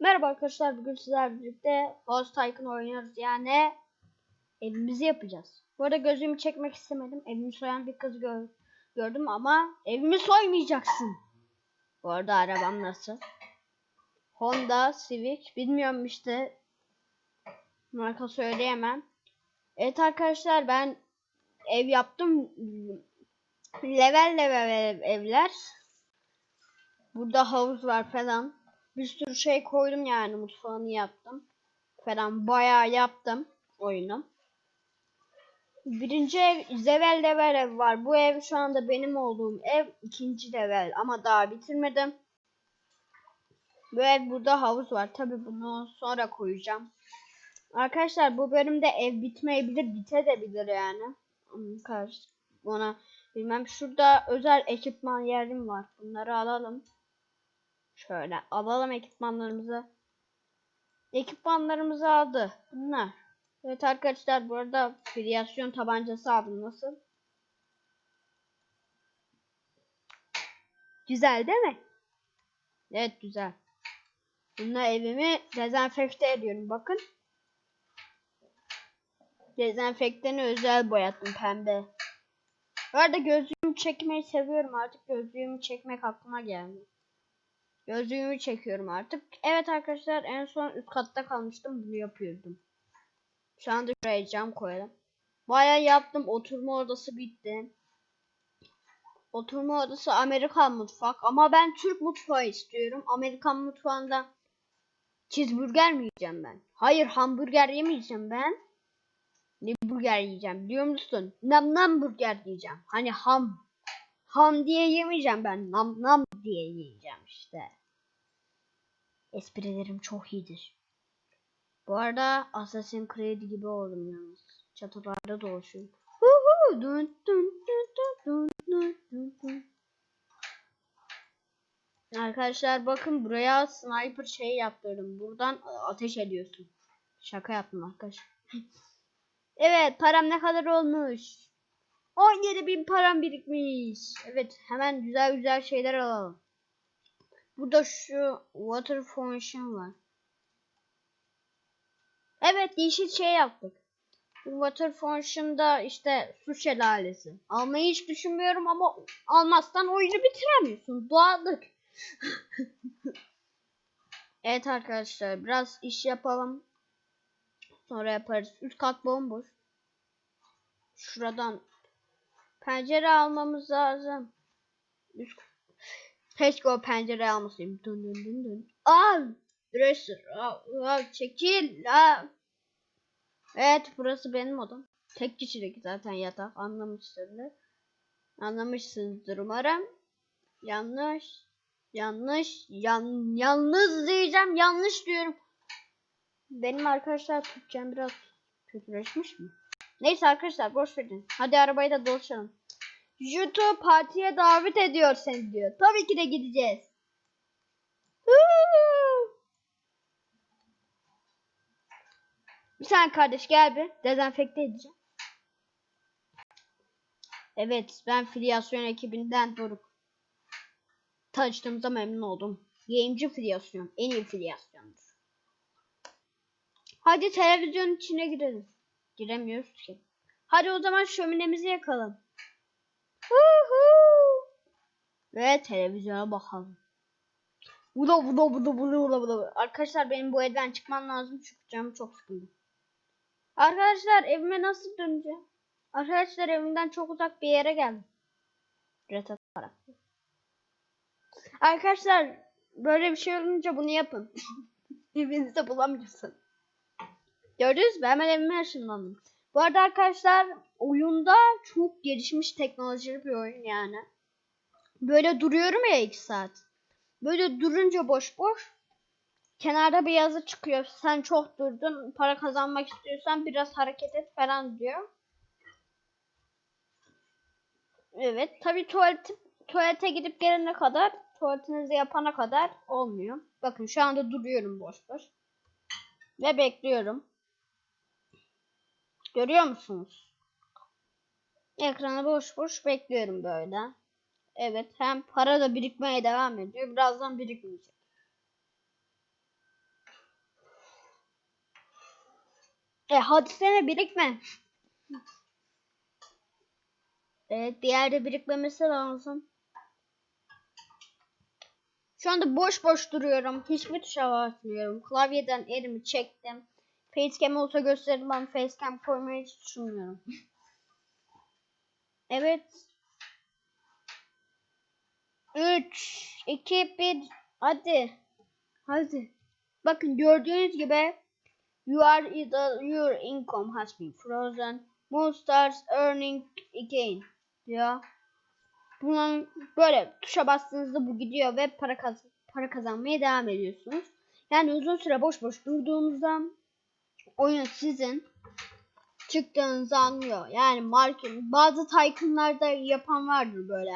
Merhaba arkadaşlar bugün sizlerle birlikte Host Tycoon oynuyoruz yani evimizi yapacağız. Bu arada gözümü çekmek istemedim evimi soyan bir kız gör gördüm ama evimi soymayacaksın. Bu arada arabam nasıl? Honda Civic bilmiyorum işte marka söyleyemem. Evet arkadaşlar ben ev yaptım level level ev- evler. Burada havuz var falan bir sürü şey koydum yani mutfağını yaptım falan bayağı yaptım oyunu. Birinci ev level level ev var. Bu ev şu anda benim olduğum ev ikinci level ama daha bitirmedim. Bu ev burada havuz var. Tabi bunu sonra koyacağım. Arkadaşlar bu bölümde ev bitmeyebilir, bitebilir yani. Karşı ona bilmem. Şurada özel ekipman yerim var. Bunları alalım. Şöyle alalım ekipmanlarımızı. Ekipmanlarımızı aldı. Bunlar. Evet arkadaşlar bu arada filyasyon tabancası aldım. Nasıl? Güzel değil mi? Evet güzel. Bununla evimi dezenfekte ediyorum. Bakın. Dezenfektanı özel boyattım pembe. Bu arada gözlüğümü çekmeyi seviyorum. Artık gözlüğümü çekmek aklıma geldi. Gözlüğümü çekiyorum artık. Evet arkadaşlar en son üst katta kalmıştım. Bunu yapıyordum. Şu anda şuraya cam koyalım. Bayağı yaptım. Oturma odası bitti. Oturma odası Amerikan mutfak. Ama ben Türk mutfağı istiyorum. Amerikan mutfağında cheeseburger mi yiyeceğim ben? Hayır hamburger yemeyeceğim ben. Ne burger yiyeceğim biliyor musun? Nam nam burger yiyeceğim. Hani ham. Ham diye yemeyeceğim ben. Nam nam diye yiyeceğim işte. Esprilerim çok iyidir. Bu arada Assassin's Creed gibi oldum yalnız. Çatılarda dolaşıyorum. Huhu, dun dun dun dun dun dun dun. Arkadaşlar bakın buraya sniper şey yaptırdım. Buradan ateş ediyorsun. Şaka yaptım arkadaşlar. evet param ne kadar olmuş? 17 bin param birikmiş. Evet hemen güzel güzel şeyler alalım. Burada şu water fountain var. Evet yeşil şey yaptık. Bu water fountain'da işte su şelalesi. Almayı hiç düşünmüyorum ama almazsan oyunu bitiremiyorsun. Doğallık. evet arkadaşlar biraz iş yapalım. Sonra yaparız. Üst kat bomboş. Şuradan pencere almamız lazım. Üst Keşke o pencere almasayım. Dün dün dün dün. Al. Dresser. Al, çekil. Al. Evet burası benim odam. Tek kişilik zaten yatak. Anlamışsındır. Anlamışsınızdır umarım. Yanlış. Yanlış. Yan, yalnız diyeceğim. Yanlış diyorum. Benim arkadaşlar Türkçem biraz kötüleşmiş mi? Neyse arkadaşlar boş verin. Hadi arabayı da dolaşalım. YouTube partiye davet ediyor seni diyor. Tabii ki de gideceğiz. Bir saniye kardeş gel bir. Dezenfekte edeceğim. Evet ben filyasyon ekibinden Doruk. Tanıştığımıza memnun oldum. Yayıncı filyasyon. En iyi filyasyondur. Hadi televizyonun içine girelim. Giremiyoruz ki. Hadi o zaman şöminemizi yakalım. Ve televizyona bakalım. Bula bula bula bula bula bula. Arkadaşlar benim bu evden çıkmam lazım çünkü canım çok sıkıldı. Arkadaşlar evime nasıl döneceğim? Arkadaşlar evimden çok uzak bir yere geldim. Retat olarak. Arkadaşlar böyle bir şey olunca bunu yapın. Evinizde bulamıyorsun. Gördünüz mü? Hemen evime ışınlandım. Bu arada arkadaşlar oyunda çok gelişmiş teknolojili bir oyun yani. Böyle duruyorum ya 2 saat. Böyle durunca boş boş kenarda bir yazı çıkıyor. Sen çok durdun. Para kazanmak istiyorsan biraz hareket et falan diyor. Evet. Tabi tuvalete, tuvalete gidip gelene kadar tuvaletinizi yapana kadar olmuyor. Bakın şu anda duruyorum boş boş. Ve bekliyorum. Görüyor musunuz? Ekranı boş boş bekliyorum böyle. Evet hem para da birikmeye devam ediyor. Birazdan birikmeyecek. E hadi sene birikme. Evet bir yerde birikmemesi lazım. Şu anda boş boş duruyorum. Hiçbir tuşa basmıyorum. Klavyeden elimi çektim. Facecam olsa gösteririm ama facecam koymayı hiç düşünmüyorum. evet. 3, 2, 1. Hadi. Hadi. Bakın gördüğünüz gibi You are either your income has been frozen. Moon stars earning again diyor. Bunun böyle tuşa bastığınızda bu gidiyor ve para kaz para kazanmaya devam ediyorsunuz. Yani uzun süre boş boş durduğunuzda oyun sizin çıktığınızı anlıyor. Yani market bazı tycoon'larda yapan vardır böyle.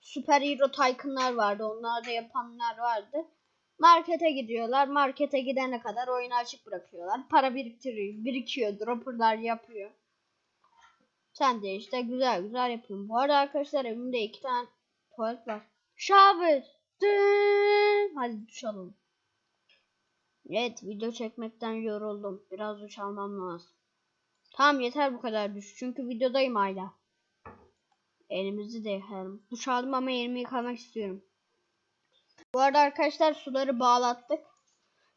Süper hero tycoon'lar vardı. Onlarda yapanlar vardı. Markete gidiyorlar. Markete gidene kadar oyunu açık bırakıyorlar. Para biriktiriyor. Birikiyor. Dropper'lar yapıyor. Sen de işte güzel güzel yapıyorsun. Bu arada arkadaşlar evimde iki tane tuvalet var. Dın. Hadi duş alalım. Evet video çekmekten yoruldum. Biraz duş almam lazım. Tamam yeter bu kadar duş. Çünkü videodayım hala. Elimizi de yıkayalım. Duş aldım ama elimi yıkamak istiyorum. Bu arada arkadaşlar suları bağlattık.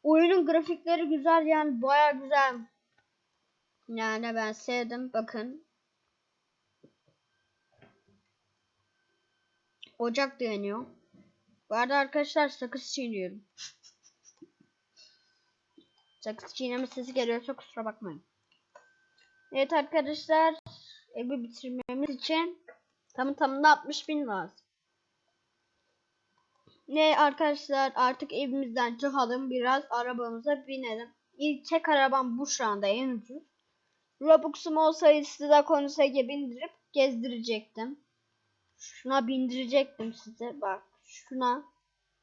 Oyunun grafikleri güzel yani baya güzel. Yani ben sevdim bakın. Ocak da yanıyor. Bu arada arkadaşlar sakız çiğniyorum. Sakız çiğneme sesi geliyorsa kusura bakmayın. Evet arkadaşlar evi bitirmemiz için tamı tamına 60 bin lazım. Ne arkadaşlar artık evimizden çıkalım biraz arabamıza binelim. İlk tek arabam bu şu anda en ucuz. Robux'um olsaydı size konusaya bindirip gezdirecektim. Şuna bindirecektim size bak şuna.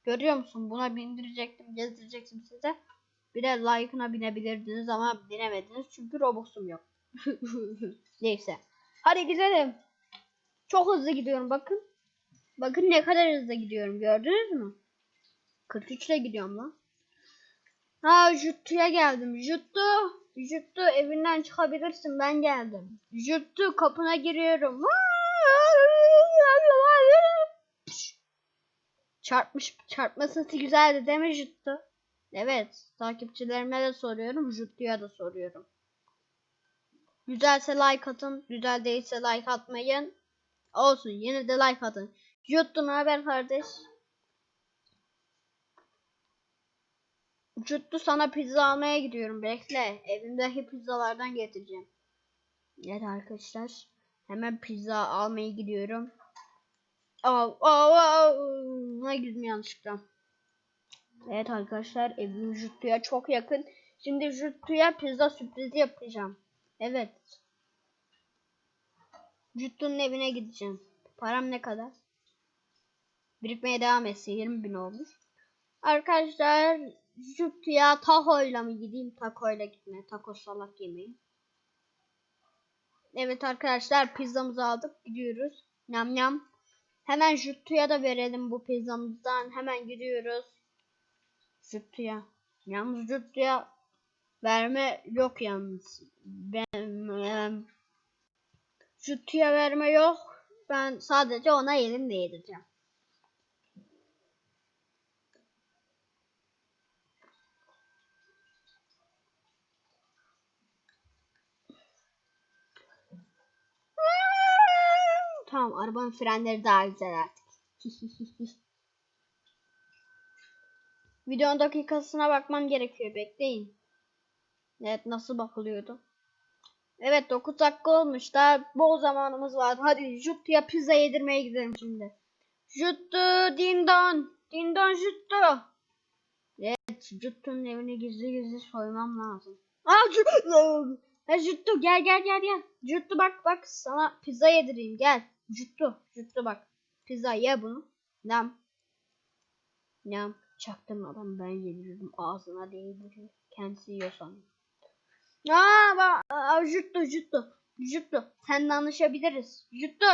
Görüyor musun buna bindirecektim gezdirecektim size. Bir de like'ına binebilirdiniz ama binemediniz çünkü Robux'um yok. Neyse. Hadi gidelim. Çok hızlı gidiyorum bakın. Bakın ne kadar hızlı gidiyorum gördünüz mü? 43 ile gidiyorum lan. Ha Juttu'ya geldim. Juttu. Juttu evinden çıkabilirsin ben geldim. Juttu kapına giriyorum. Çarpmış çarpma sesi güzeldi değil mi Juttu? Evet takipçilerime de soruyorum. Juttu'ya da soruyorum. Güzelse like atın. Güzel değilse like atmayın. Olsun yine de like atın. Juttu ne haber kardeş? Juttu sana pizza almaya gidiyorum. Bekle. Evimdeki pizzalardan getireceğim. Evet arkadaşlar. Hemen pizza almaya gidiyorum. Aa, aa, aa, ne girdim yanlışlıkla. Evet arkadaşlar evim Juttu'ya çok yakın. Şimdi Juttu'ya pizza sürprizi yapacağım. Evet. Juttu'nun evine gideceğim. Param ne kadar? Birikmeye devam etsin. 20 bin olmuş. Arkadaşlar Juttu'ya tahoyla mı gideyim? Takoyla gitme. Taco salak yemeği. Evet arkadaşlar pizzamızı aldık. Gidiyoruz. Nyam nyam. Hemen Juttu'ya da verelim bu pizzamızdan. Hemen gidiyoruz. Juttu'ya. Yalnız Juttu'ya verme yok yalnız. Ben Juttu'ya verme yok. Ben sadece ona elimle yedireceğim. Tamam arabanın frenleri daha güzel artık. Videonun dakikasına bakmam gerekiyor. Bekleyin. Evet nasıl bakılıyordu? Evet 9 dakika olmuş. Daha bol zamanımız var. Hadi Juttu'ya pizza yedirmeye gidelim şimdi. Juttu dindon. Dindon Juttu. Evet Juttu'nun evini gizli gizli soymam lazım. Aa Juttu. Ha, Juttu gel gel gel gel. Juttu bak bak sana pizza yedireyim gel. Juttu. Juttu bak. Pizza ye bunu. Nam. Nam. Çaktırmadan ben yediririm ağzına değdiririm. Kendisi yiyor sanırım. Aa bak. Aa, Juttu Juttu. Juttu. Seninle anlaşabiliriz. Juttu.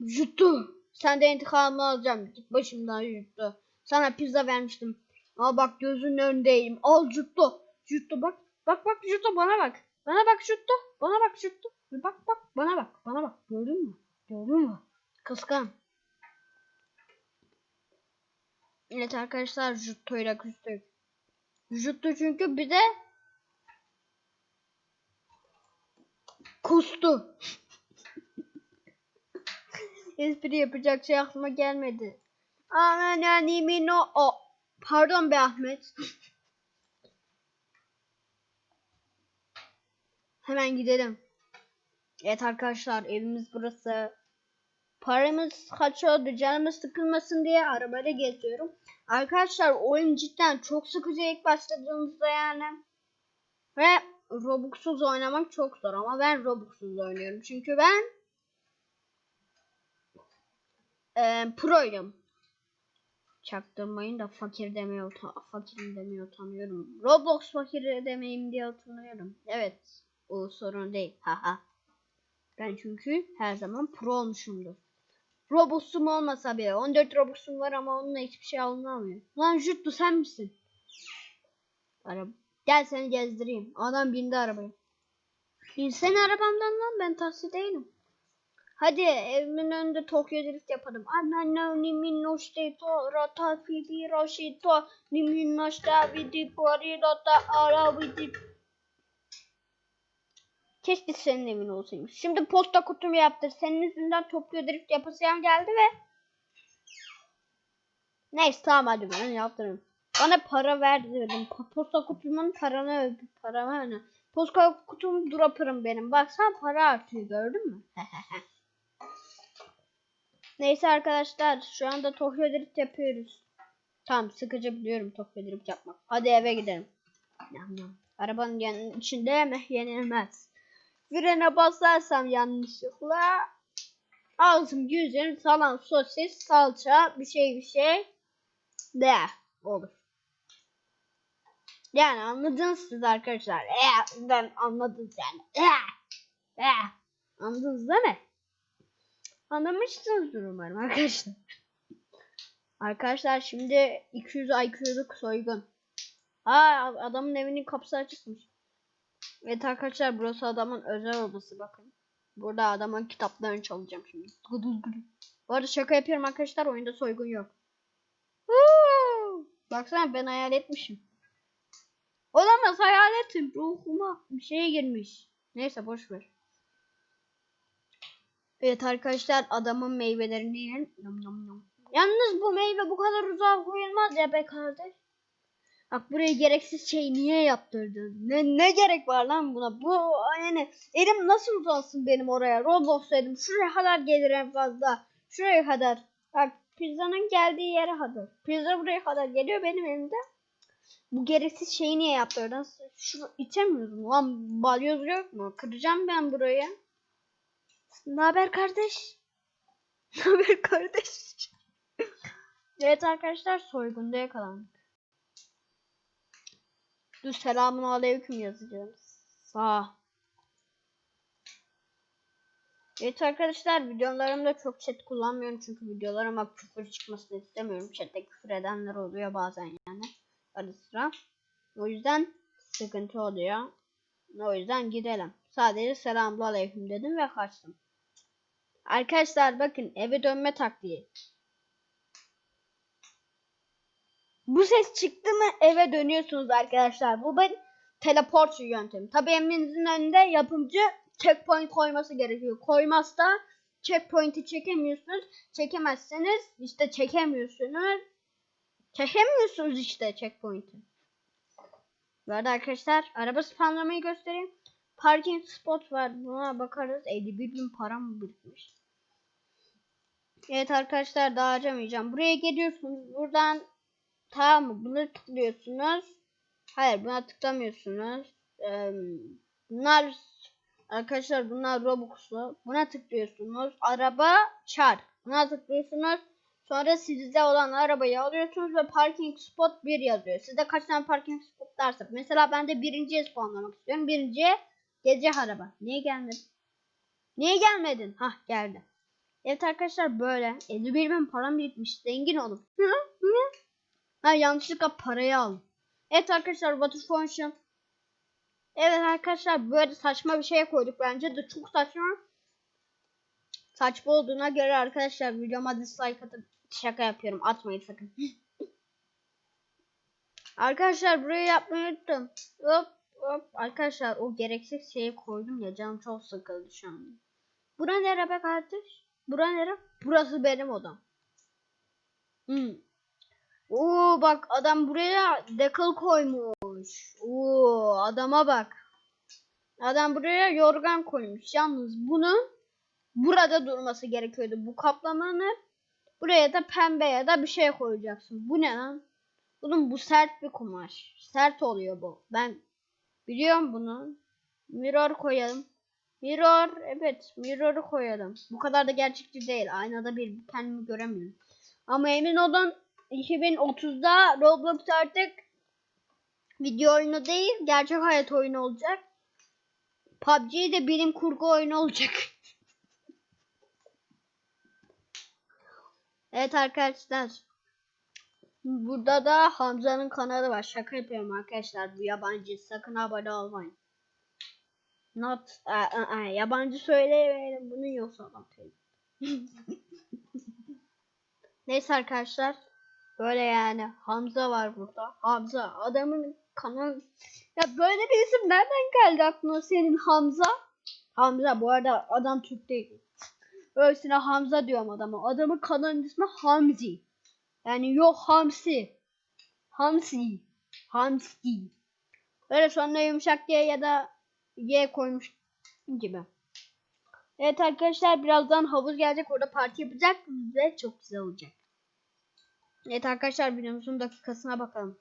Juttu. Sen de intikamını alacağım. Git başımdan Juttu. Sana pizza vermiştim. Al bak gözünün önündeyim. Al Juttu. Juttu bak. Bak bak Juttu bana bak. Bana bak şuttu. Bana bak şuttu. Bir Bak bak bana bak. Bana bak. Gördün mü? Gördün mü? Kıskan. Evet arkadaşlar Jutto ile küstük. Jutto çünkü bir de kustu. Espri yapacak şey aklıma gelmedi. Aman yani no o. Pardon be Ahmet. Hemen gidelim. Evet arkadaşlar evimiz burası. Paramız kaçıyordu canımız sıkılmasın diye arabayla geziyorum. Arkadaşlar oyun cidden çok sıkıcı ilk başladığımızda yani. Ve Robux'suz oynamak çok zor ama ben Robux'suz oynuyorum. Çünkü ben e, proyum. Çaktırmayın da fakir demeye utan fakir demeye utanıyorum. Roblox fakir demeyeyim diye utanıyorum. Evet. O sorun değil. Haha. ben çünkü her zaman pro olmuşumdur. Robux'um olmasa bile 14 Robux'um var ama onunla hiçbir şey alınamıyor. Lan Juttu sen misin? Araba. Gel seni gezdireyim. Adam bindi arabaya. İnsene arabamdan lan ben taksi değilim. Hadi evimin önünde Tokyo Drift yapalım. Ananı niminnoş de to rata fidi roshi to niminnoş da vidi pori rata ara vidi. Keşke senin evin olsaymış. Şimdi posta kutumu yaptır. Senin yüzünden Tokyo Drift yapasıyan geldi ve Neyse tamam hadi ben yaptırırım. Bana para ver dedim. Po- Posta kutumun paranı ödü. Paramı öne. Posta kutum dropper'ım benim. Baksana para artıyor gördün mü? Neyse arkadaşlar şu anda Tokyo Drift yapıyoruz. Tamam sıkıcı biliyorum Tokyo Drift yapmak. Hadi eve gidelim. Arabanın yan- içinde yemek yenilmez. Frene basarsam yanlışlıkla ağzım yüzüm salam sosis salça bir şey bir şey de olur. Yani anladınız siz arkadaşlar. Ee, ben anladınız yani. Ee, ee. Anladınız değil mi? Anlamışsınızdır umarım arkadaşlar. Arkadaşlar şimdi 200 IQ'luk soygun. Aa adamın evinin kapısı açıkmış. Evet arkadaşlar burası adamın özel odası bakın. Burada adamın kitaplarını çalacağım şimdi. Bu arada şaka yapıyorum arkadaşlar oyunda soygun yok. Baksana ben hayal etmişim. Olamaz hayaletim. Ruhuma bir şey girmiş. Neyse boş ver. Evet arkadaşlar adamın meyvelerini yiyin. Yum yum yum. Yalnız bu meyve bu kadar uzağa koyulmaz ya be kardeş. Bak buraya gereksiz şey niye yaptırdın? Ne ne gerek var lan buna? Bu yani elim nasıl uzansın benim oraya? Roblox dedim. Şuraya kadar gelir en fazla. Şuraya kadar. Bak pizzanın geldiği yere kadar. Pizza buraya kadar geliyor benim elimde. Bu gereksiz şeyi niye yaptırdın? Şu içemiyorum lan. Balyoz yok mu? Kıracağım ben burayı. Ne haber kardeş? Ne haber kardeş? evet arkadaşlar soygunda yakalandık. Dur selamun aleyküm yazacağım. Sağ. Evet arkadaşlar videolarımda çok chat kullanmıyorum çünkü videolarıma küfür çıkmasını istemiyorum. Chat'te küfür edenler oluyor bazen yani. Ara sıra. O yüzden sıkıntı oluyor. O yüzden gidelim. Sadece selamun aleyküm dedim ve kaçtım. Arkadaşlar bakın eve dönme taktiği. Bu ses çıktı mı eve dönüyorsunuz arkadaşlar. Bu bir teleport yöntemi. Tabii evinizin önünde yapımcı checkpoint koyması gerekiyor. Koymazsa checkpoint'i çekemiyorsunuz. Çekemezseniz işte çekemiyorsunuz. Çekemiyorsunuz işte checkpoint'i. Bu arada arkadaşlar araba spamlamayı göstereyim. Parking spot var. Buna bakarız. 51 bin param birikmiş? Evet arkadaşlar daha harcamayacağım. Buraya geliyorsunuz. Buradan tamam mı? Bunları tıklıyorsunuz. Hayır buna tıklamıyorsunuz. Bunlar arkadaşlar bunlar Robux'lu. Buna tıklıyorsunuz. Araba çark. Buna tıklıyorsunuz. Sonra sizde olan arabayı alıyorsunuz ve parking spot 1 yazıyor. Sizde kaç tane parking spot varsa. Mesela ben de birinciye spawnlamak istiyorum. Birinciye gece araba. Niye gelmedin? Niye gelmedin? Hah geldi. Evet arkadaşlar böyle. 51 bin param birikmiş. Zengin olun. Ha yanlışlıkla parayı aldım. Evet arkadaşlar water function. Evet arkadaşlar böyle saçma bir şeye koyduk bence de çok saçma. Saçma olduğuna göre arkadaşlar videoma dislike atıp şaka yapıyorum. Atmayın sakın. arkadaşlar burayı yapmayı unuttum. Hop hop. Arkadaşlar o gereksiz şeyi koydum ya canım çok sıkıldı şu an. Bura nere be kardeş? Bura nere? Burası benim odam. Hmm. Oo bak adam buraya decal koymuş. Oo adama bak. Adam buraya yorgan koymuş. Yalnız bunu burada durması gerekiyordu. Bu kaplamanı buraya da pembe ya da bir şey koyacaksın. Bu ne lan? Bunun bu sert bir kumaş. Sert oluyor bu. Ben biliyorum bunu. Mirror koyalım. Mirror evet mirror'ı koyalım. Bu kadar da gerçekçi değil. Aynada bir kendimi göremiyorum. Ama emin olun 2030'da Roblox artık video oyunu değil gerçek hayat oyunu olacak. PUBG de bilim kurgu oyunu olacak. evet arkadaşlar. Burada da Hamza'nın kanalı var. Şaka yapıyorum arkadaşlar. Bu yabancı. Sakın abone olmayın. Not a, a, a, yabancı söyleyemeyelim. Bunu yoksa adam Neyse arkadaşlar. Böyle yani Hamza var burada. Hamza adamın kanalı. Ya böyle bir isim nereden geldi aklına senin Hamza? Hamza bu arada adam Türk değil. Öylesine Hamza diyorum adama. Adamın kanalının ismi Hamzi. Yani yok Hamsi. Hamsi. Hamsi. Böyle sonuna yumuşak diye ya da Y koymuş gibi. Evet arkadaşlar birazdan havuz gelecek orada parti yapacak ve çok güzel olacak. Evet arkadaşlar videomuzun dakikasına bakalım.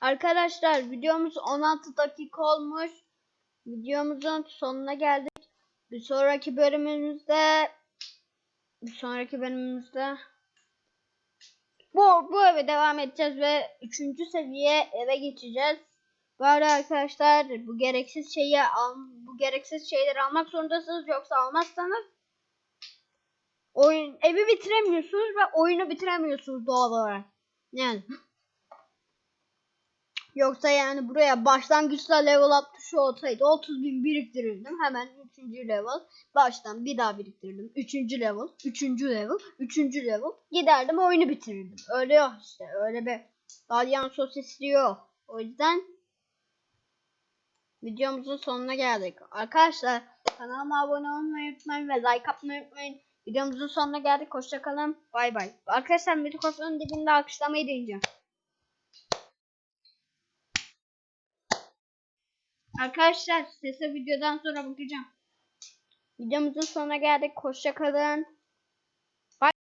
Arkadaşlar videomuz 16 dakika olmuş. Videomuzun sonuna geldik. Bir sonraki bölümümüzde bir sonraki bölümümüzde bu, bu eve devam edeceğiz ve 3. seviye eve geçeceğiz. Bu arada arkadaşlar bu gereksiz şeyi al, bu gereksiz şeyleri almak zorundasınız yoksa almazsanız oyun evi bitiremiyorsunuz ve oyunu bitiremiyorsunuz doğal olarak. Yani Yoksa yani buraya başlangıçta level up tuşu olsaydı 30 bin biriktirirdim. Hemen 3. level. Baştan bir daha biriktirirdim. 3. level, 3. level, 3. level. Giderdim oyunu bitirirdim. Öyle yok işte. Öyle bir dalyan sosisli yok. O yüzden videomuzun sonuna geldik. Arkadaşlar kanalıma abone olmayı unutmayın ve like atmayı unutmayın. Videomuzun sonuna geldik. Hoşçakalın. Bay bay. Arkadaşlar mikrofonun dibinde alkışlamayı deneyeceğim. Arkadaşlar sese videodan sonra bakacağım. Videomuzun sonuna geldik. Hoşçakalın.